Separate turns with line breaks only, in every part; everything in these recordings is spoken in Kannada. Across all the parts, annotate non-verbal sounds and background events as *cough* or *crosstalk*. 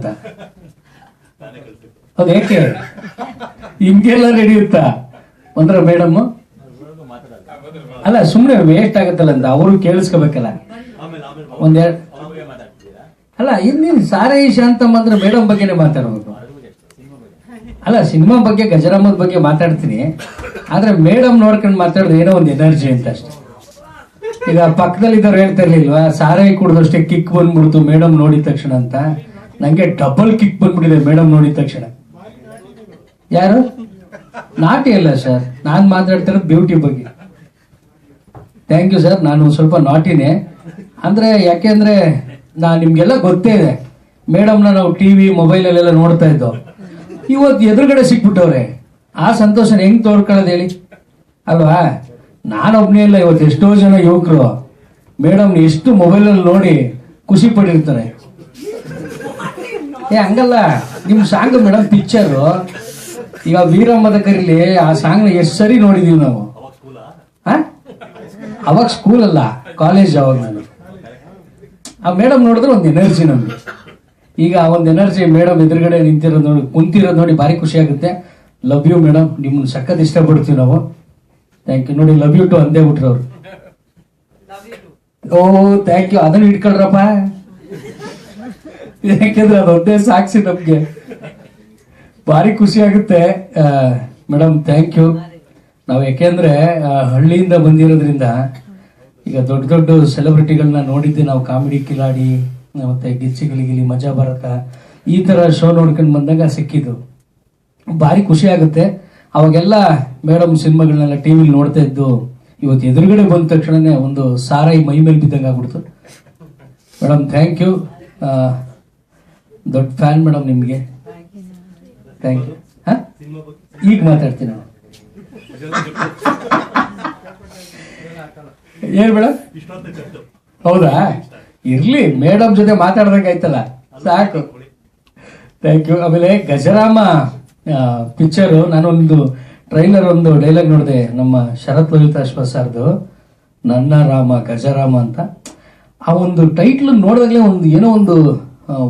ಅಂತ. *laughs* ಅದೇಕೆ ಯಾಕೆ ಹಿಂಗೆಲ್ಲ ನಡೆಯುತ್ತಾ ಒಂದ್ರ ಮೇಡಮ್ ಅಲ್ಲ ಸುಮ್ಮನೆ ವೇಸ್ಟ್ ಆಗತ್ತಲ್ಲ ಅಂತ ಅವರು ಕೇಳಿಸ್ಕೋಬೇಕಲ್ಲ. ಒಂದೆರಡು ಅಲ್ಲ ಇನ್ನೇನು ಸಾರೈ ಅಂತ ಅಂದ್ರೆ ಮೇಡಮ್ ಬಗ್ಗೆನೇ ಮಾತಾಡೋದು ಅಲ್ಲ ಸಿನಿಮಾ ಬಗ್ಗೆ ಗಜರಾಮದ ಬಗ್ಗೆ ಮಾತಾಡ್ತೀನಿ. ಆದ್ರೆ ಮೇಡಮ್ ನೋಡ್ಕೊಂಡು ಮಾತಾಡೋದು ಏನೋ ಒಂದು ಎನರ್ಜಿ ಅಂತ ಅಷ್ಟೇ. ಈಗ ಪಕ್ಕದಲ್ಲಿ ಇದ್ದವ್ರು ಹೇಳ್ತಾ ಇರ್ಲಿಲ್ವಾ ಸಾರಾಯಿ ಕುಡ್ದಷ್ಟೇ ಕಿಕ್ ಬಂದ್ಬಿಡ್ತು ಮೇಡಮ್ ನೋಡಿದ ತಕ್ಷಣ ಅಂತ. ನಂಗೆ ಡಬಲ್ ಕಿಕ್ ಬಂದ್ಬಿಟ್ಟಿದೆ ಮೇಡಮ್ ನೋಡಿದ ತಕ್ಷಣ. ಯಾರು? ನಾಟಿ ಅಲ್ಲ ಸರ್ ನಾನು ಮಾತಾಡ್ತಿರೋದು ಬ್ಯೂಟಿ ಬಗ್ಗೆ. ಥ್ಯಾಂಕ್ ಯು ಸರ್ ನಾನು ಸ್ವಲ್ಪ ನಾಟಿನೇ ಅಂದ್ರೆ ಯಾಕೆಂದ್ರೆ ನಾ ನಿಮ್ಗೆಲ್ಲ ಗೊತ್ತೇ ಇದೆ. ಮೇಡಮ್ನ ನಾವು ಟಿ ವಿ ಮೊಬೈಲಲ್ಲೆಲ್ಲ ನೋಡ್ತಾ ಇದ್ದೋ. ಇವತ್ತು ಎದುರುಗಡೆ ಸಿಕ್ಬಿಟ್ಟವ್ರೆ. ಆ ಸಂತೋಷನ ಹೆಂಗ್ ತೋಡ್ಕೊಳ್ಳೋದು ಹೇಳಿ? ಅಲ್ವಾ? ನಾನೊಬ್ನೇ ಇಲ್ಲ, ಇವತ್ತು ಎಷ್ಟೋ ಜನ ಯುವಕರು. ಮೇಡಮ್ ಎಷ್ಟು ಮೊಬೈಲಲ್ಲಿ ನೋಡಿ ಖುಷಿ ಪಡಿರ್ತಾರೆ ಏ ಹಂಗಲ್ಲ. ನಿಮ್ ಸಾಂಗ್ ಮೇಡಮ್ ಪಿಕ್ಚರ್ ಈಗ ವೀರಮ್ಮದ ಕರೀಲಿ ಆ ಸಾಂಗ್ನ ಎಷ್ಟು ಸರಿ ನೋಡಿದೀವಿ ನಾವು? ಅವಾಗ ಸ್ಕೂಲ್ ಅಲ್ಲ ಕಾಲೇಜ್ ಅವಾಗ ನಾನು. ಆ ಮೇಡಮ್ ನೋಡಿದ್ರೆ ಒಂದು ಎನರ್ಜಿ ನಮ್ಗೆ. ಈಗ ಆ ಒಂದು ಎನರ್ಜಿ ಮೇಡಮ್ ಎದುರುಗಡೆ ನಿಂತಿರೋದು ನೋಡಿ ಕುಂತಿರೋದು ನೋಡಿ ಭಾರಿ ಖುಷಿ ಆಗುತ್ತೆ. ಲವ್ ಯು ಮೇಡಮ್ ನಿಮ್ಮನ್ನ ಸಖತ್ ಇಷ್ಟಪಡ್ತೀವಿ ನಾವು. ಥ್ಯಾಂಕ್ ಯು ನೋಡಿ ಲವ್ ಯು ಟು ಅಂದೇ ಬಿಟ್ರು ಅವ್ರು. ಓ ಥ್ಯಾಂಕ್ ಯು ಅದನ್ನ ಇಟ್ಕೊಳ್ರಪ್ಪ. ಯಾಕೆಂದ್ರೆ ಅದೊಂದೇ ಸಾಕ್ಷಿ ನಮ್ಗೆ. ಭಾರಿ ಖುಷಿ ಆಗುತ್ತೆ. ಮೇಡಮ್ ಥ್ಯಾಂಕ್ ಯು ನಾವು ಯಾಕೆಂದ್ರೆ ಹಳ್ಳಿಯಿಂದ ಬಂದಿರೋದ್ರಿಂದ ಈಗ ದೊಡ್ಡ ದೊಡ್ಡ ಸೆಲೆಬ್ರಿಟಿಗಳನ್ನ ನೋಡಿದ್ದೆ. ನಾವು ಕಾಮಿಡಿ ಕಿಲಾಡಿ, ಮತ್ತೆ ಗಿಚ್ಚಿ ಗಿಲಿಗಿಲಿ ಮಜಾ ಭಾರತ, ಈ ತರ ಶೋ ನೋಡ್ಕೊಂಡು ಬಂದಾಗ ಸಿಕ್ಕಿದ್ದು. ಭಾರಿ ಖುಷಿ ಆಗುತ್ತೆ. ಅವಾಗೆಲ್ಲ ಮೇಡಮ್ ಸಿನಿಮಾಗಳನ್ನೆಲ್ಲ ಟಿವಿಲಿ ನೋಡ್ತಾ ಇದ್ದು, ಇವತ್ತು ಎದುರುಗಡೆ ಬಂದ ತಕ್ಷಣನೇ ಒಂದು ಸಾರಾಯಿ ಮೈ ಮೇಲೆ ಬಿದ್ದಂಗೆ ಆಗ್ಬಿಡ್ತು ಮೇಡಮ್ ಥ್ಯಾಂಕ್ ಯು ದೊಡ್ಡ ಫ್ಯಾನ್ ಮೇಡಮ್ ನಿಮಗೆ. ಥ್ಯಾಂಕ್ ಯು ಈಗ ಮಾತಾಡ್ತೀನಿ ನಾನು. ಏನ್ ಮೇಡಮ್ ಹೌದಾ? ಇರ್ಲಿ ಮೇಡಮ್ ಜೊತೆ ಮಾತಾಡ್ದಂಗೆ ಆಯ್ತಲ್ಲ. ಸಾಕು. ಥ್ಯಾಂಕ್ ಯು ಆಮೇಲೆ ಗಜರಾಮ ಪಿಕ್ಚರು ನಾನೊಂದು ಟ್ರೈಲರ್ ಒಂದು ಡೈಲಾಗ್ ನೋಡಿದೆ. ನಮ್ಮ ಶರತ್ ಲಲಿತಾ ಸರ್ದು. ನನ್ನ ರಾಮ, ಗಜರಾಮ ಅಂತ. ಆ ಒಂದು ಟೈಟ್ಲ್ ನೋಡಿದಾಗಲೇ ಒಂದು ಏನೋ ಒಂದು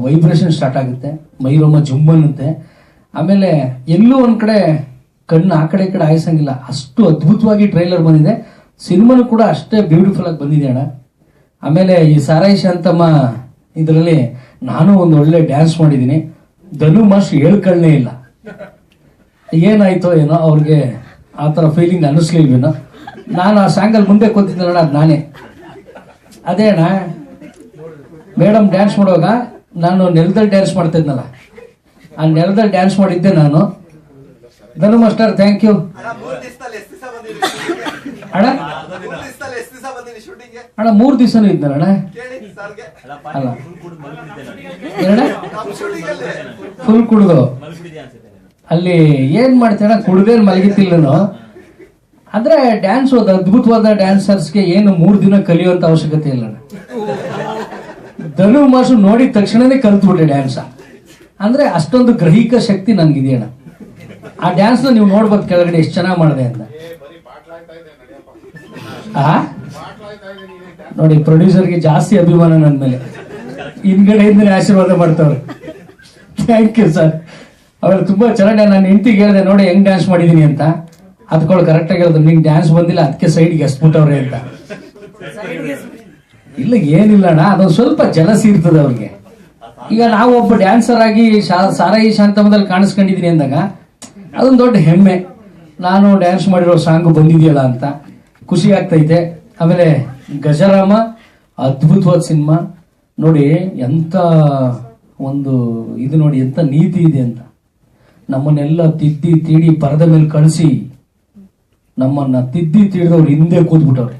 ವೈಬ್ರೇಷನ್ ಸ್ಟಾರ್ಟ್ ಆಗುತ್ತೆ ಮೈರೋಮ ಜುಮ್ ಅನ್ನುತ್ತೆ ಆಮೇಲೆ ಎಲ್ಲೂ ಒಂದ್ ಕಡೆ ಕಣ್ಣು ಆ ಕಡೆ ಈ ಕಡೆ ಆಯಿಸಂಗಿಲ್ಲ ಅಷ್ಟು ಅದ್ಭುತವಾಗಿ ಟ್ರೈಲರ್ ಬಂದಿದೆ. ಸಿನಿಮಾನು ಕೂಡ ಅಷ್ಟೇ ಬ್ಯೂಟಿಫುಲ್ ಆಗಿ ಬಂದಿದೆ ಅಣ್ಣ. ಆಮೇಲೆ ಈ ಸಾರಾಯಿ ಶಾಂತಮ್ಮ ಇದರಲ್ಲಿ ನಾನು ಒಂದು ಒಳ್ಳೆ ಡ್ಯಾನ್ಸ್ ಮಾಡಿದ್ದೀನಿ. ಧನು ಮಾಸ್ಟರ್ ಹೇಳ್ಕೊಳ್ಳೇ ಇಲ್ಲ. ಏನಾಯ್ತೋ ಏನೋ ಅವ್ರಿಗೆ ಆ ಥರ ಫೀಲಿಂಗ್ ಅನ್ನಿಸ್ಲಿಲ್ವೇನೋ ನಾನು ಆ ಸಾಂಗಲ್ಲಿ ಮುಂದೆ ಕೂತಿದ್ದೆನಣ್ಣ ಅದು ನಾನೇ. ಅದೇ ಅಣ್ಣ ಮೇಡಮ್ ಡ್ಯಾನ್ಸ್ ಮಾಡುವಾಗ ನಾನು ನೆಲದಲ್ಲಿ ಡ್ಯಾನ್ಸ್ ಮಾಡ್ತಿದ್ನಲ್ಲ. ಆ ನೆಲದಲ್ಲಿ ಡ್ಯಾನ್ಸ್ ಮಾಡಿದ್ದೆ ನಾನು. ಧನು ಮಾಸ್ಟರ್ ಥ್ಯಾಂಕ್ ಯು
ಅಣ್ಣ
ಅಣ್ಣ?
ಮೂರ್
ದಿವಸನೂ ಇದ್ನಲ್ಲ ಅಣ್ಣ.
ಕೇಳಿ ಸರ್ಗೆ.
ಅಲ್ಲ. ಫುಲ್ ಕುಡ್ದು ಅಲ್ಲಿ. ಏನ್ ಮಾಡ್ತೇನೆ ಕುಡ್ದೇನ್ ಮಲಗಿತಿಲ್ಲ ನಾನು. ಅಂದ್ರೆ ಡ್ಯಾನ್ಸ್ ಒಂದು ಅದ್ಭುತವಾದ ಡ್ಯಾನ್ಸರ್ಸ್ಗೆ ಏನು ಮೂರ್ ದಿನ ಕಲಿಯುವಂತ ಅವಶ್ಯಕತೆ ಇಲ್ಲ ಅಣ್ಣ. ಧನು ಮಾಸು ನೋಡಿದ ತಕ್ಷಣನೇ ಕಲ್ತ್ಬಿಟ್ಟೆ ಡ್ಯಾನ್ಸ್ ಅಂದ್ರೆ ಅಷ್ಟೊಂದು ಗ್ರಹಿಕ ಶಕ್ತಿ ನನ್ಗಿದೆಯಣ್ಣ. ಆ ಡ್ಯಾನ್ಸ್ ನೀವು ನೋಡ್ಬೋದು ಕೆಳಗಡೆ ಎಷ್ಟು ಚೆನ್ನಾಗಿ ಮಾಡಿದೆ ಅಂತ. ನೋಡಿ ಪ್ರೊಡ್ಯೂಸರ್ಗೆ ಜಾಸ್ತಿ ಅಭಿಮಾನ ನನ್ನ ಮೇಲೆ. ಹಿಂದ್ಗಡೆಯಿಂದಲೇ ಆಶೀರ್ವಾದ ಮಾಡ್ತವ್ರೆ. ಥ್ಯಾಂಕ್ ಯು ಸರ್ ಅವ್ರು ತುಂಬಾ ಚೆನ್ನಾಗಿ ನಾನು ಹೆಂಡತಿಗೆ ಹೇಳಿದೆ, ನೋಡಿ, ಹೆಂಗ್ ಡ್ಯಾನ್ಸ್ ಮಾಡಿದೀನಿ ಅಂತ. ಅದ್ಕೊಳ್ಳಿ ಕರೆಕ್ಟಾಗಿ ಹೇಳಿದ್ರು ನಿಂಗೆ ಡ್ಯಾನ್ಸ್ ಬಂದಿಲ್ಲ ಅದಕ್ಕೆ ಸೈಡ್ಗೆ ಎಸ್ಬಿಟ್ಟವ್ರೆ ಅಂತ. ಇಲ್ಲ, ಏನಿಲ್ಲ ಅಣ್ಣ, ಅದೊಂದು ಸ್ವಲ್ಪ ಜಲಸಿ ಇರ್ತದೆ ಅವ್ರಿಗೆ ಈಗ ನಾವು ಒಬ್ಬ ಡ್ಯಾನ್ಸರ್ ಆಗಿ ಸಾರಾಯಿ ಶಾಂತಮದಲ್ಲಿ ಕಾಣಿಸ್ಕೊಂಡಿದೀನಿ ಅಂದಾಗ, ಅದೊಂದು ದೊಡ್ಡ ಹೆಮ್ಮೆ. ನಾನು ಡ್ಯಾನ್ಸ್ ಮಾಡಿರೋ ಸಾಂಗ್ ಬಂದಿದೆಯಲ್ಲ ಅಂತ. ಖುಷಿ ಆಗ್ತೈತೆ. ಆಮೇಲೆ ಗಜರಾಮ, ಅದ್ಭುತವಾದ ಸಿನಿಮಾ. ನೋಡಿ, ಎಂತ ಒಂದು ಇದು ನೋಡಿ, ಎಂತ ನೀತಿ ಇದೆ ಅಂತ. ನಮ್ಮನ್ನೆಲ್ಲ ತಿದ್ದಿ ತೀಡಿ ಪರದ ಮೇಲೆ ಕಳಿಸಿ, ನಮ್ಮನ್ನ ತಿದ್ದಿ ತೀಡಿದವ್ರು ಹಿಂದೆ ಕೂತ್ಬಿಟ್ಟವ್ರೆ.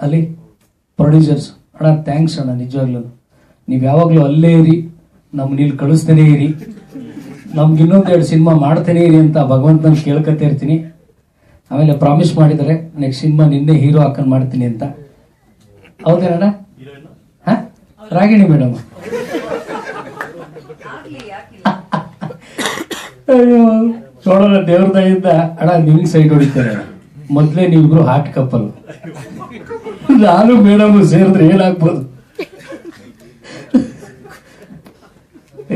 ಅಲ್ಲಿ ಪ್ರೊಡ್ಯೂಸರ್ಸ್ ಅಣ್ಣ ಥ್ಯಾಂಕ್ಸ್ ಅಣ್ಣ, ನಿಜವಾಗ್ಲೂ. ನೀವು ಯಾವಾಗಲೂ ಅಲ್ಲೇ ಇರಿ ನಮ್ಮ ನೀಲ್ ಕಳಿಸ್ತೇನೆ ಇರಿ, ನಮ್ಗೆ ಇನ್ನೊಂದೆರಡು ಸಿನಿಮಾ ಮಾಡ್ತೇನೆ ಇರಿ ಅಂತ ಭಗವಂತನ ಕೇಳ್ಕೊತಾ ಇರ್ತೀನಿ. ಆಮೇಲೆ ಪ್ರಾಮಿಸ್ ಮಾಡಿದ್ದಾರೆ ನೆಕ್ಸ್ಟ್ ಸಿನಿಮಾ ನಿನ್ನೆ ಹೀರೋ ಹಾಕೊಂಡು ಮಾಡ್ತೀನಿ ಅಂತ. ಹೌದೇನಣ್ಣ ಹಾ? ರಾಗಿಣಿ ಮೇಡಮ್. ಅಯ್ಯೋ ನೋಡೋಣ ದೇವ್ರ ದಯಿಂದ ಅಣ್ಣ ನಿಮ್ಗೆ ಸೈಡ್ ಹೊಡಿತಾರೆ. ಮೊದಲೇ ನೀವಿಬ್ರು ಹಾಟ್ ಕಪ್ಪಲ್ ನಾನು ಮೇಡಮ್ ಸೇರಿದ್ರೆ ಏನಾಗ್ಬೋದು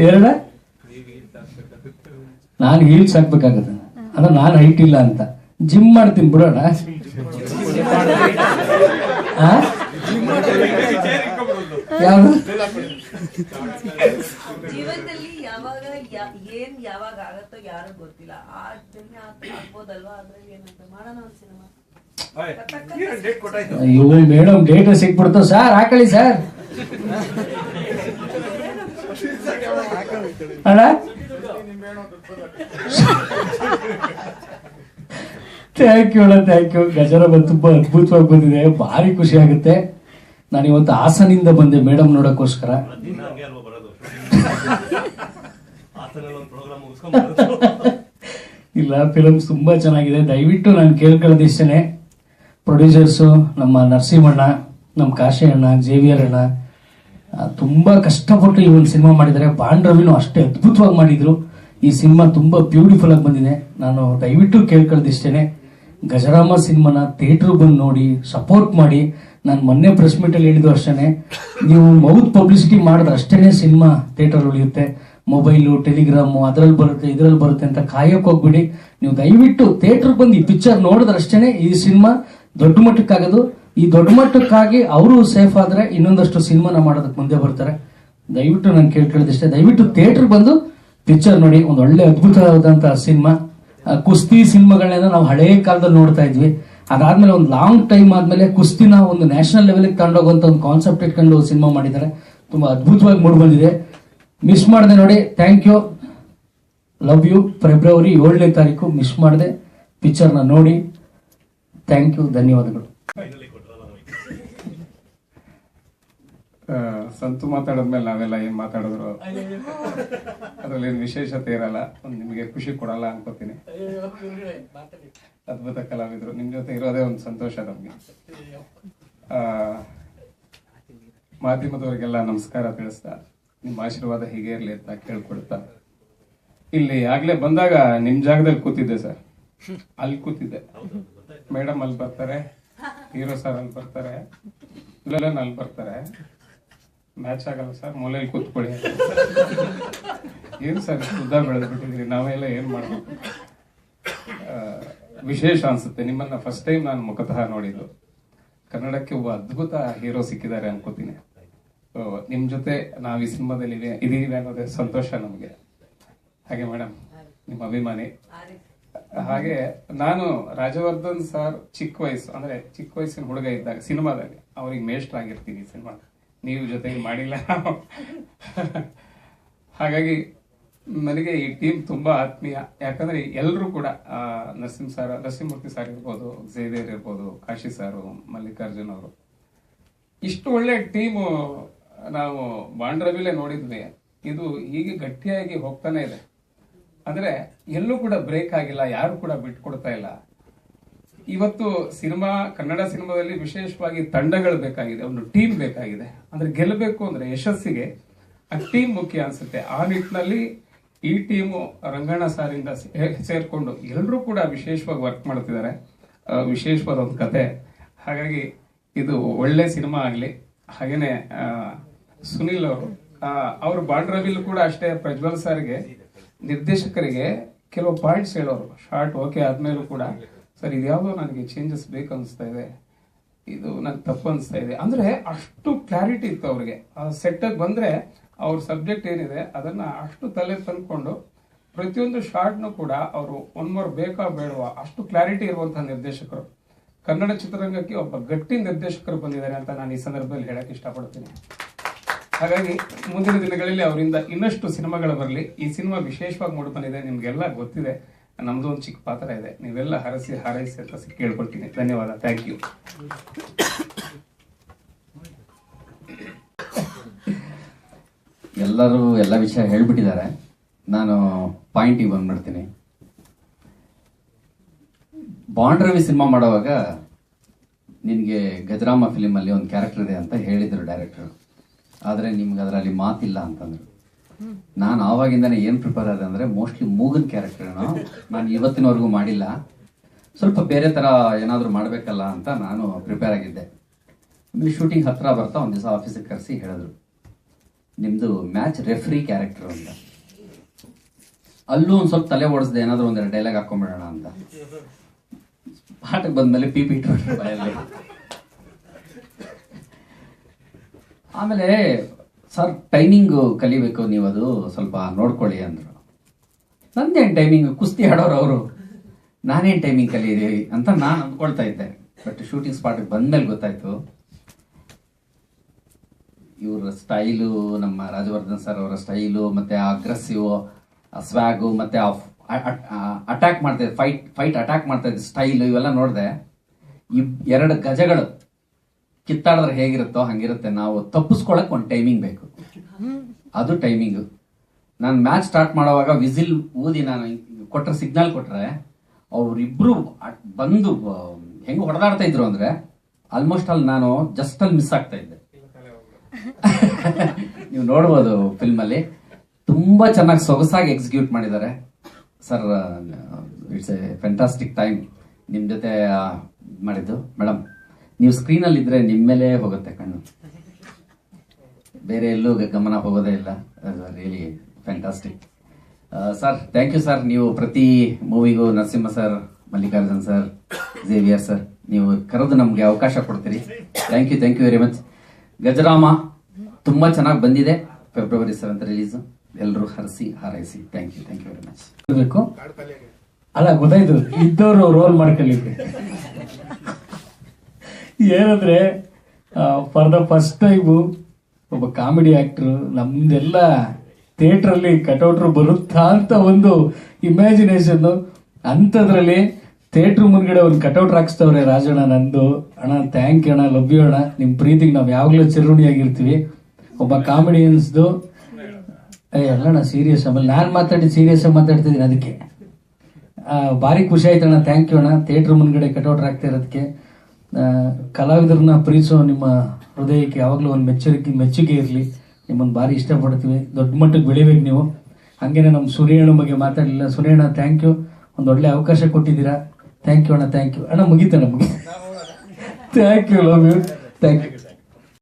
ಎರಡ ನಾನು ಹೀಲ್ಸ್ ಹಾಕ್ಬೇಕಾಗತ್ತೆ. ಅಂದ್ರೆ ನಾನು ಹೈಟ್ ಇಲ್ಲ ಅಂತ. ಜಿಮ್ ಮಾಡ್ತೀನಿ ಬಿಡೋಣ? ಯಾವ್ದು?
ಜೀವನದಲ್ಲಿ ಯಾವಾಗ ಏನ್ ಯಾವಾಗ ಆಗತ್ತೋ ಯಾರು ಗೊತ್ತಿಲ್ಲ. ಆ ದಿನ ಆಗ್ಬೋದಲ್ವಾ ಅದ್ರಲ್ಲಿ ಏನಂತ ಮಾಡೋಣ ಒಂದ್ ಸಿನಿಮಾ
ಅಯ್ಯೋ ಮೇಡಮ್ ಡೇಟ್ ಸಿಕ್ಬಿಡ್ತು ಸರ್, ಹಾಕಳಿ ಸರ್. ಅಣ್ಣ? ಥ್ಯಾಂಕ್ ಯು ಅಣ್ಣ ಥ್ಯಾಂಕ್ ಯು ಗಜರ ತುಂಬಾ ಅದ್ಭುತವಾಗಿ ಬಂದಿದೆ, ಭಾರಿ ಖುಷಿ ಆಗುತ್ತೆ. ನಾನು ಇವತ್ತು ಹಾಸನಿಂದ ಬಂದೆ ಮೇಡಮ್ ನೋಡೋಕ್ಕೋಸ್ಕರ. ಇಲ್ಲ ಫಿಲಮ್ಸ್ ತುಂಬಾ ಚೆನ್ನಾಗಿದೆ. ದಯವಿಟ್ಟು ನಾನು ಕೇಳ್ಕೊಳ್ಳೋದಿಷ್ಟೇ ಪ್ರೊಡ್ಯೂಸರ್ಸು ನಮ್ಮ ನರಸಿಂಹಣ್ಣ, ನಮ್ಮ ಕಾಶಿ ಅಣ್ಣ ಜೇವಿಯರ್ ಅಣ್ಣ ತುಂಬ ಕಷ್ಟಪಟ್ಟು ಈ ಒಂದು ಸಿನಿಮಾ ಮಾಡಿದ್ದಾರೆ. ಬಾಂಡ್ ರವಿನೂ ಅಷ್ಟೇ ಅದ್ಭುತವಾಗಿ ಮಾಡಿದರು. ಈ ಸಿನಿಮಾ ತುಂಬ ಬ್ಯೂಟಿಫುಲ್ ಆಗಿ ಬಂದಿದೆ. ನಾನು ದಯವಿಟ್ಟು ಕೇಳ್ಕೊಳ್ಳೋದಿಷ್ಟೇ ಗಜರಾಮ ಸಿನಿಮಾನ ಥಿಯೇಟರ್ ಬಂದು ನೋಡಿ ಸಪೋರ್ಟ್ ಮಾಡಿ. ನಾನು ಮೊನ್ನೆ ಪ್ರೆಸ್ ಮೀಟಲ್ಲಿ ಹೇಳಿದ್ದು ಅಷ್ಟೇ ನೀವು ಮೌತ್ ಪಬ್ಲಿಸಿಟಿ ಮಾಡಿದ್ರೆ ಅಷ್ಟೇ ಸಿನಿಮಾ ಥಿಯೇಟರ್ ಉಳಿಯುತ್ತೆ. ಮೊಬೈಲು ಟೆಲಿಗ್ರಾಮು ಅದರಲ್ಲಿ ಬರುತ್ತೆ ಇದರಲ್ಲಿ ಬರುತ್ತೆ ಅಂತ ಕಾಯಕ್ಕೆ ಹೋಗ್ಬಿಡಿ. ನೀವು ದಯವಿಟ್ಟು ಥಿಯೇಟರ್ ಬಂದು ಈ ಪಿಕ್ಚರ್ ನೋಡಿದ್ರೆ ಅಷ್ಟೇನೆ ಈ ಸಿನಿಮಾ ದೊಡ್ಡ ಮಟ್ಟಕ್ಕಾಗೋದು. ಈ ದೊಡ್ಡ ಮಟ್ಟಕ್ಕಾಗಿ ಅವರು ಸೇಫ್ ಆದ್ರೆ ಇನ್ನೊಂದಷ್ಟು ಸಿನಿಮಾನ ಮಾಡೋದಕ್ಕೆ ಮುಂದೆ ಬರ್ತಾರೆ. ದಯವಿಟ್ಟು ನಾನು ಕೇಳ್ಕೊಳ್ಳೋದಿಷ್ಟೇ ದಯವಿಟ್ಟು ಥಿಯೇಟರ್ ಬಂದು ಪಿಕ್ಚರ್ ನೋಡಿ. ಒಂದು ಒಳ್ಳೆ ಅದ್ಭುತವಾದಂತಹ ಸಿನಿಮಾ. ಕುಸ್ತಿ ಸಿನಿಮಾಗಳನ್ನ ನಾವು ಹಳೇ ಕಾಲದಲ್ಲಿ ನೋಡ್ತಾ ಇದ್ವಿ. ಅದಾದ್ಮೇಲೆ ಒಂದು ಲಾಂಗ್ ಟೈಮ್ ಆದ್ಮೇಲೆ ಕುಸ್ತಿನ ಒಂದು ನ್ಯಾಷನಲ್ ಲೆವೆಲ್ಗೆ ತಗೊಂಡೋಗುವಂತ ಒಂದು ಕಾನ್ಸೆಪ್ಟ್ ಇಟ್ಕೊಂಡು ಸಿನಿಮಾ ಮಾಡಿದ್ದಾರೆ. ತುಂಬಾ ಅದ್ಭುತವಾಗಿ ಮೂಡಿ ಬಂದಿದೆ ಮಿಸ್ ಮಾಡಿದೆ ನೋಡಿ. Thank you love you February ಏಳನೇ ತಾರೀಕು. ಮಿಸ್ ಮಾಡಿದೆ. ಪಿಕ್ಚರ್ನ ನೋಡಿ. ಥ್ಯಾಂಕ್ ಯು ಧನ್ಯವಾದಗಳು.
ಸಂತು ಮಾತಾಡಿದ್ಮೇಲೆ ನಾವೆಲ್ಲ ಏನ್ ಮಾತಾಡಿದ್ರು? ಅದ್ರಲ್ಲಿ ಏನ್ ವಿಶೇಷತೆ ಇರಲ್ಲ, ಒಂದು ನಿಮಗೆ ಖುಷಿ ಕೊಡಲ್ಲ ಅನ್ಕೋತೀನಿ. ಅದ್ಭುತ ಕಲಾವಿದ್ರು, ನಿಮ್ ಜೊತೆ ಇರೋದೇ ಒಂದು ಸಂತೋಷ ನಮ್ಗೆ. ಮಾಧ್ಯಮದವರಿಗೆಲ್ಲ ನಮಸ್ಕಾರ ತಿಳಿಸ್ತಾ, ನಿಮ್ಮ ಆಶೀರ್ವಾದ ಹೀಗೆ ಇರ್ಲಿ ಅಂತ ಕೇಳ್ಕೊಳ್ತಾ. ಇಲ್ಲಿ ಆಗ್ಲೇ ಬಂದಾಗ ನಿಮ್ ಜಾಗದಲ್ಲಿ ಕೂತಿದ್ದೆ ಸರ್. ಅಲ್ಲಿ ಕೂತಿದ್ದೆ. ಮೇಡಮ್ ಅಲ್ಲಿ ಬರ್ತಾರೆ, ಹೀರೋ ಸರ್ ಅಲ್ಲಿ ಬರ್ತಾರೆ ವಿಲನ್ ಅಲ್ಲಿ ಬರ್ತಾರೆ. ಮ್ಯಾಚ್ ಆಗಲ್ಲ ಸರ್, ಮೂಲೆಯಲ್ಲಿ ಕೂತ್ಕೊಳ್ಳಿ. ಏನು ಸರ್ ಉದ್ದ ಬೆಳೆದ್ಬಿಟ್ಟಿದ್ರಿ? ನಾವೆಲ್ಲ ಏನು ಮಾಡಬೇಕು? ವಿಶೇಷ ಅನ್ಸುತ್ತೆ. ನಿಮ್ಮನ್ನ ಫಸ್ಟ್ ಟೈಮ್ ನಾನು ಮುಖತಃ ನೋಡಿದ್ದು. ಕನ್ನಡಕ್ಕೆ ಒಬ್ಬ ಅದ್ಭುತ ಹೀರೋ ಸಿಕ್ಕಿದ್ದಾರೆ ಅನ್ಕೋತೀನಿ. ನಿಮ್ಮ ನಿಮ್ ಜೊತೆ ನಾವು ಈ ಸಿನಿಮಾದಲ್ಲಿ ಇದೀವಿ ಅನ್ನೋದೇ ಸಂತೋಷ ನಮಗೆ. ಹಾಗೆ ಮೇಡಮ್, ನಿಮ್ಮ ಅಭಿಮಾನಿ. ಹಾಗೆ ನಾನು ರಾಜವರ್ಧನ್ ಸರ್ ಚಿಕ್ಕ ವಯಸ್ಸು, ಅಂದ್ರೆ ಚಿಕ್ಕ ವಯಸ್ಸಿನ ಹುಡುಗ ಇದ್ದಾಗ ಸಿನಿಮಾದಲ್ಲಿ ಅವ್ರಿಗೆ ಮೇಷ್ಟ್ರಾಗಿರ್ತೀನಿ ಸಿನಿಮಾ ನೀವು ಜೊತೆಗೆ ಮಾಡಿಲ್ಲ. ಹಾಗಾಗಿ ನನಗೆ ಈ ಟೀಮ್ ತುಂಬಾ ಆತ್ಮೀಯ. ಯಾಕಂದ್ರೆ ಎಲ್ಲರೂ ಕೂಡ ನರಸಿಂಹ ಸರ್, ನರಸಿಂಹಮೂರ್ತಿ ಸರ್ ಇರ್ಬೋದು, ಜಯದೇವ್ ಇರ್ಬೋದು, ಕಾಶಿ ಸಾರು, ಮಲ್ಲಿಕಾರ್ಜುನ್ ಅವರು. ಇಷ್ಟು ಒಳ್ಳೆ ಟೀಮು ನಾವು ಬಾಂಡ್ರವಿಲೆ ನೋಡಿದ್ವಿ. ಇದು ಹೀಗೆ ಗಟ್ಟಿಯಾಗಿ ಹೋಗ್ತಾನೆ ಇದೆ. ಅಂದ್ರೆ ಎಲ್ಲೂ ಕೂಡ ಬ್ರೇಕ್ ಆಗಿಲ್ಲ, ಯಾರು ಕೂಡ ಬಿಟ್ಕೊಡ್ತಾ ಇಲ್ಲ. ಇವತ್ತು ಸಿನಿಮಾ, ಕನ್ನಡ ಸಿನಿಮಾದಲ್ಲಿ ವಿಶೇಷವಾಗಿ ತಂಡಗಳು ಬೇಕಾಗಿದೆ, ಒಂದು ಟೀಮ್ ಬೇಕಾಗಿದೆ. ಅಂದ್ರೆ ಗೆಲ್ಲಬೇಕು ಅಂದ್ರೆ ಯಶಸ್ಸಿಗೆ ಆ ಟೀಮ್ ಮುಖ್ಯ ಅನ್ಸುತ್ತೆ. ಆ ನಿಟ್ಟಿನಲ್ಲಿ ಈ ಟೀಮು ರಂಗಣ್ಣ ಸಾರಿಂದ ಸೇರ್ಕೊಂಡು ಎಲ್ಲರೂ ಕೂಡ ವಿಶೇಷವಾಗಿ ವರ್ಕ್ ಮಾಡ್ತಿದ್ದಾರೆ. ವಿಶೇಷವಾದ ಒಂದು ಕತೆ. ಹಾಗಾಗಿ ಇದು ಒಳ್ಳೆ ಸಿನಿಮಾ ಆಗಲಿ. ಹಾಗೇನೆ ಸುನಿಲ್ ಅವರು ಅವ್ರ ಬಾಂಡ್ರವಿಲ್ ಕೂಡ ಅಷ್ಟೇ ಪ್ರಜ್ವಲ್ ಸರ್ಗೆ ನಿರ್ದೇಶಕರಿಗೆ ಕೆಲವು ಪಾಯಿಂಟ್ಸ್ ಹೇಳೋರು. ಶಾರ್ಟ್ ಓಕೆ ಆದ್ಮೇಲೂ ಕೂಡ, ಸರ್, ಇದ್ಯಾವುದೋ ನನಗೆ ಚೇಂಜಸ್ ಬೇಕು ಅನಿಸ್ತಾ ಇದೆ. ಇದು ನನಗೆ ತಪ್ಪು ಅನಿಸ್ತಾ ಇದೆ. ಅಂದ್ರೆ ಅಷ್ಟು ಕ್ಲಾರಿಟಿ ಇತ್ತು ಅವ್ರಿಗೆ. ಆ ಸೆಟ್ಟಾಗಿ ಬಂದ್ರೆ ಅವ್ರ ಸಬ್ಜೆಕ್ಟ್ ಏನಿದೆ ಅದನ್ನ ಅಷ್ಟು ತಲೆ ತಂದ್ಕೊಂಡು ಪ್ರತಿಯೊಂದು ಶಾರ್ಟ್ನು ಕೂಡ ಅವರು ಒನ್ ಮೋರ್ ಬೇಕಾ ಬೇಡವಾ? ಅಷ್ಟು ಕ್ಲಾರಿಟಿ ಇರುವಂತಹ ನಿರ್ದೇಶಕರು. ಕನ್ನಡ ಚಿತ್ರರಂಗಕ್ಕೆ ಒಬ್ಬ ಗಟ್ಟಿ ನಿರ್ದೇಶಕರು ಬಂದಿದ್ದಾರೆ ಅಂತ ನಾನು ಈ ಸಂದರ್ಭದಲ್ಲಿ ಹೇಳಕ್ ಇಷ್ಟಪಡ್ತೀನಿ. ಹಾಗಾಗಿ ಮುಂದಿನ ದಿನಗಳಲ್ಲಿ ಅವರಿಂದ ಇನ್ನಷ್ಟು ಸಿನಿಮಾಗಳು ಬರಲಿ, ಈ ಸಿನಿಮಾ ವಿಶೇಷವಾಗಿ ಮೂಡಿ ಬಂದಿದೆ, ನಿಮಗೆಲ್ಲ ಗೊತ್ತಿದೆ, ನಮ್ದು ಒಂದು ಚಿಕ್ಕ ಪಾತ್ರ ಇದೆ, ನೀವೆಲ್ಲ ಹರಸಿ ಹಾರೈಸಿ ಅಂತ ಕೇಳ್ಕೊಳ್ತೀನಿ. ಧನ್ಯವಾದ ಥ್ಯಾಂಕ್ ಯು
ಎಲ್ಲರೂ ಎಲ್ಲ ವಿಷಯ ಹೇಳ್ಬಿಟ್ಟಿದ್ದಾರೆ. ನಾನು ಪಾಯಿಂಟಿಗೆ ಬಂದ್ಬಿಡ್ತೀನಿ ಬಾಂಡ್ ರವಿ ಸಿನಿಮಾ ಮಾಡುವಾಗ ನಿನಗೆ ಗಜರಾಮ ಫಿಲಿಮ್ ಅಲ್ಲಿ ಒಂದು ಕ್ಯಾರೆಕ್ಟರ್ ಇದೆ ಅಂತ ಹೇಳಿದ್ರು ಡೈರೆಕ್ಟರ್ ಆದರೆ ನಿಮ್ಗೆ ಅದರಲ್ಲಿ ಮಾತಿಲ್ಲ ಅಂತಂದ್ರು. ನಾನು ಆವಾಗಿಂದನೇ ಏನು ಪ್ರಿಪೇರ್ ಆದ ಅಂದರೆ ಮೋಸ್ಟ್ಲಿ ಮೂಗನ್ ಕ್ಯಾರೆಕ್ಟರ್ನ ನಾನು ಇವತ್ತಿನವರೆಗೂ ಮಾಡಿಲ್ಲ. ಸ್ವಲ್ಪ ಬೇರೆ ಥರ ಏನಾದರೂ ಮಾಡಬೇಕಲ್ಲ ಅಂತ ನಾನು ಪ್ರಿಪೇರ್ ಆಗಿದ್ದೆ. ಶೂಟಿಂಗ್ ಹತ್ರ ಬರ್ತಾ ಒಂದು ದಿವಸ ಆಫೀಸಿಗೆ ಕರೆಸಿ ಹೇಳಿದ್ರು. ನಿಮ್ದು ಮ್ಯಾಚ್ ರೆಫ್ರಿ ಕ್ಯಾರೆಕ್ಟರ್ ಅಂತ. ಅಲ್ಲೂ ಒಂದ್ ಸ್ವಲ್ಪ ತಲೆ ಓಡಿಸ್ದೆ, ಏನಾದ್ರು ಒಂದೆರಡು ಡೈಲಾಗ್ ಹಾಕೊಂಡ್ಬಿಡೋಣ ಅಂತ. ಪಾಠಕ್ಕೆ ಬಂದ್ಮೇಲೆ ಪಿ ಪಿ ಇಟ್ಬಿಟ್ರು ಆಮೇಲೆ, ಸರ್ ಟೈಮಿಂಗ್ ಕಲಿಬೇಕು ನೀವು ಅದು ಸ್ವಲ್ಪ ನೋಡ್ಕೊಳ್ಳಿ ಅಂದರು. ನಂದೇನು ಟೈಮಿಂಗ್ ಕುಸ್ತಿ ಆಡೋರು ಅವರು. ನಾನೇನು ಟೈಮಿಂಗ್ ಕಲಿಯಿರಿ ಅಂತ ನಾನು ಅಂದ್ಕೊಳ್ತಾ ಇದ್ದೆ. ಬಟ್ ಶೂಟಿಂಗ್ ಸ್ಪಾಟ್ಗೆ ಬಂದಮೇಲೆ ಗೊತ್ತಾಯ್ತು. ಇವರ ಸ್ಟೈಲು ನಮ್ಮ ರಾಜವರ್ಧನ್ ಸರ್ ಅವರ ಸ್ಟೈಲು ಮತ್ತೆ ಅಗ್ರೆಸಿವ್ ಸ್ವ್ಯಾಗು ಮತ್ತೆ ಅಟ್ಯಾಕ್ ಮಾಡ್ತಾ ಫೈಟ್ ಫೈಟ್ ಅಟ್ಯಾಕ್ ಮಾಡ್ತಾ ಸ್ಟೈಲು ಇವೆಲ್ಲ ನೋಡಿದೆ. ಎರಡು ಗಜಗಳು. ಕಿತ್ತಾಡಿದ್ರೆ ಹೇಗಿರುತ್ತೋ ಹಂಗಿರುತ್ತೆ. ನಾವು ತಪ್ಪಿಸ್ಕೊಳಕ್ ಒಂದು ಟೈಮಿಂಗ್ ಬೇಕು. ಅದು ಟೈಮಿಂಗ್ ನಾನು ಮ್ಯಾಚ್ ಸ್ಟಾರ್ಟ್ ಮಾಡುವಾಗ ವಿಸಿಲ್ ಊದಿ ನಾನು ಕೊಟ್ಟರೆ ಸಿಗ್ನಲ್ ಕೊಟ್ರೆ, ಅವ್ರಿಬ್ರು ಬಂದು ಹೆಂಗೆ ಹೊಡೆದಾಡ್ತಾ ಇದ್ರು ಅಂದ್ರೆ ಆಲ್ಮೋಸ್ಟ್ ಅಲ್ಲಿ ನಾನು ಜಸ್ಟ್ ಅಲ್ಲಿ ಮಿಸ್ ಆಗ್ತಾ ಇದ್ದೆ. *laughs* ನೀವು ನೋಡ್ಬೋದು ಫಿಲ್ಮ್ ಅಲ್ಲಿ. ತುಂಬಾ ಚೆನ್ನಾಗಿ ಸೊಗಸಾಗಿ ಎಕ್ಸಿಕ್ಯೂಟ್ ಮಾಡಿದ್ದಾರೆ. Sir it's a fantastic time ನಿಮ್ ಜೊತೆ ಮಾಡಿದ್ದು. ಮೇಡಮ್ ನೀವು ಸ್ಕ್ರೀನ್ ಅಲ್ಲಿ ಇದ್ರೆ ನಿಮ್ಮ ಮೇಲೆ ಹೋಗುತ್ತೆ ಕಣ್ಣು. ಬೇರೆ ಎಲ್ಲೂ ಗಮನ ಹೋಗೋದೇ ಇಲ್ಲ. Really fantastic sir thank you sir ನೀವು ಪ್ರತಿ ಮೂವಿಗೂ Narasimha sir Mallikarjun sir Xavier sir ನೀವು ಕರೆದು ನಮ್ಗೆ ಅವಕಾಶ ಕೊಡ್ತೀರಿ. Thank you thank you very much Gajarama ತುಂಬಾ ಚೆನ್ನಾಗಿ ಬಂದಿದೆ. ಫೆಬ್ರವರಿ ಸೆವೆಂತ್ ರಿಲೀಸ್ ಎಲ್ಲರೂ ಹರಿಸಿ, ಹಾರೈಸಿ. Thank you thank you very much
ಅಲ್ಲ, ಗೊತ್ತಾಯ್ತು. ಇದ್ದವರು ರೋಲ್ ಮಾಡ್ಕೊಳ್ಳಿಕ್ಕೆ ಏನಂದ್ರೆ ಫಾರ್ ದ ಫಸ್ಟ್ ಟೈಮು ಒಬ್ಬ ಕಾಮಿಡಿ ಆಕ್ಟರ್ ನಮ್ದೆಲ್ಲ ಥಿಯೇಟರ್ ಅಲ್ಲಿ ಕಟೌಟ್ರು ಬರುತ್ತಾ ಅಂತ ಒಂದು ಇಮ್ಯಾಜಿನೇಷನ್ ಅಂಥದ್ರಲ್ಲಿ ಥಿಯೇಟರ್ ಮುಂದ್ಗಡೆ ಒಂದು ಕಟೌಟ್ ಹಾಕ್ಸ್ತವ್ರೆ ರಾಜಣ್ಣ ನಂದು. ಅಣ್ಣ ಥ್ಯಾಂಕ್ ಯು ಅಣ್ಣ ಲವ್ ಯು ಅಣ್ಣ. ನಿಮ್ ಪ್ರೀತಿಗೆ ನಾವ್ ಯಾವಾಗ್ಲೂ ಚಿರುಣಿಯಾಗಿರ್ತೀವಿ ಒಬ್ಬ ಕಾಮಿಡಿಯನ್ಸ್ದು ಅಲ್ಲಣ್ಣ ಸೀರಿಯಸ್ ಆಮೇಲೆ ನಾನು ಮಾತಾಡಿ ಸೀರಿಯಸ್ ಆಗಿ ಮಾತಾಡ್ತಿದ್ದೀನಿ ಅದಕ್ಕೆ. ಭಾರಿ ಖುಷಿ ಆಯ್ತು ಅಣ್ಣ ಥ್ಯಾಂಕ್ ಯು ಅಣ್ಣ. ಥಿಯೇಟರ್ ಮುಂದ್ಗಡೆ ಕಟೌಟ್ ಹಾಕ್ತಾ ಇರೋದಕ್ಕೆ. ಕಲಾವಿದರನ್ನ ಪ್ರೀತಿಸೋ ನಿಮ್ಮ ಹೃದಯಕ್ಕೆ ಯಾವಾಗಲೂ ಒಂದು ಮೆಚ್ಚರಿಕೆ, ಮೆಚ್ಚುಗೆ ಇರಲಿ. ನಿಮ್ಮನ್ನು ಭಾರಿ ಇಷ್ಟಪಡ್ತೀವಿ. ದೊಡ್ಡ ಮಟ್ಟಕ್ಕೆ ಬೆಳಿಬೇಕು ನೀವು. ಹಾಗೇನೆ ನಮ್ಮ ಸುರೇಣ ಬಗ್ಗೆ ಮಾತಾಡಲಿಲ್ಲ. ಸುರೇಣ ಥ್ಯಾಂಕ್ ಯು ಒಂದು ಒಳ್ಳೆ ಅವಕಾಶ ಕೊಟ್ಟಿದ್ದೀರಾ. ಥ್ಯಾಂಕ್ ಯು ಅಣ್ಣ ಥ್ಯಾಂಕ್ ಯು ಅಣ್ಣ ಮುಗೀತಣ್ಣ ಮುಗಿ thank you love you thank you